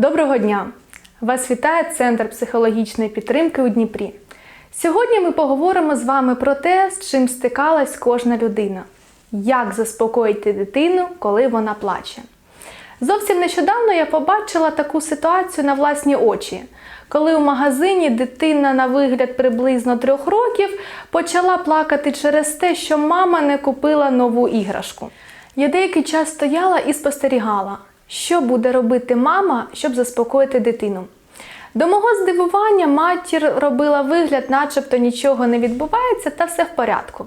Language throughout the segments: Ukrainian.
Доброго дня! Вас вітає Центр психологічної підтримки у Дніпрі. Сьогодні ми поговоримо з вами про те, з чим стикалась кожна людина. Як заспокоїти дитину, коли вона плаче. Зовсім нещодавно я побачила таку ситуацію на власні очі, коли у магазині дитина на вигляд приблизно трьох років почала плакати через те, що мама не купила нову іграшку. Я деякий час стояла і спостерігала, що буде робити мама, щоб заспокоїти дитину. До мого здивування матір робила вигляд, начебто нічого не відбувається та все в порядку.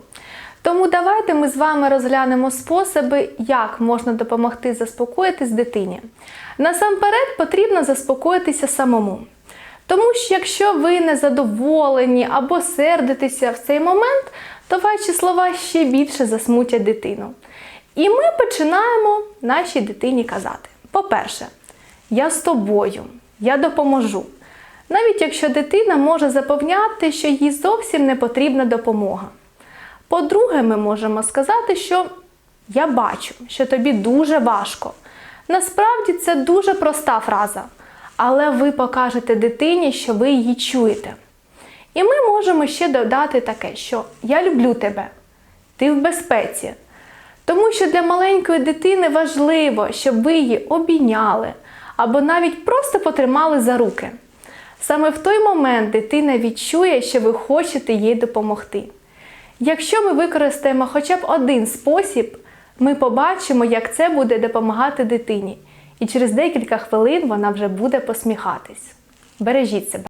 Тому давайте ми з вами розглянемо способи, як можна допомогти заспокоїтись дитині. Насамперед потрібно заспокоїтися самому. Тому що якщо ви не задоволені або сердитеся в цей момент, то ваші слова ще більше засмутять дитину. І ми починаємо нашій дитині казати: по-перше, я з тобою, я допоможу. Навіть якщо дитина може запевняти, що їй зовсім не потрібна допомога. По-друге, ми можемо сказати, що я бачу, що тобі дуже важко. Насправді це дуже проста фраза, але ви покажете дитині, що ви її чуєте. І ми можемо ще додати таке, що я люблю тебе, ти в безпеці. Тому що для маленької дитини важливо, щоб ви її обійняли або навіть просто потримали за руки. Саме в той момент дитина відчує, що ви хочете їй допомогти. Якщо ми використаємо хоча б один спосіб, ми побачимо, як це буде допомагати дитині, і через декілька хвилин вона вже буде посміхатись. Бережіть себе.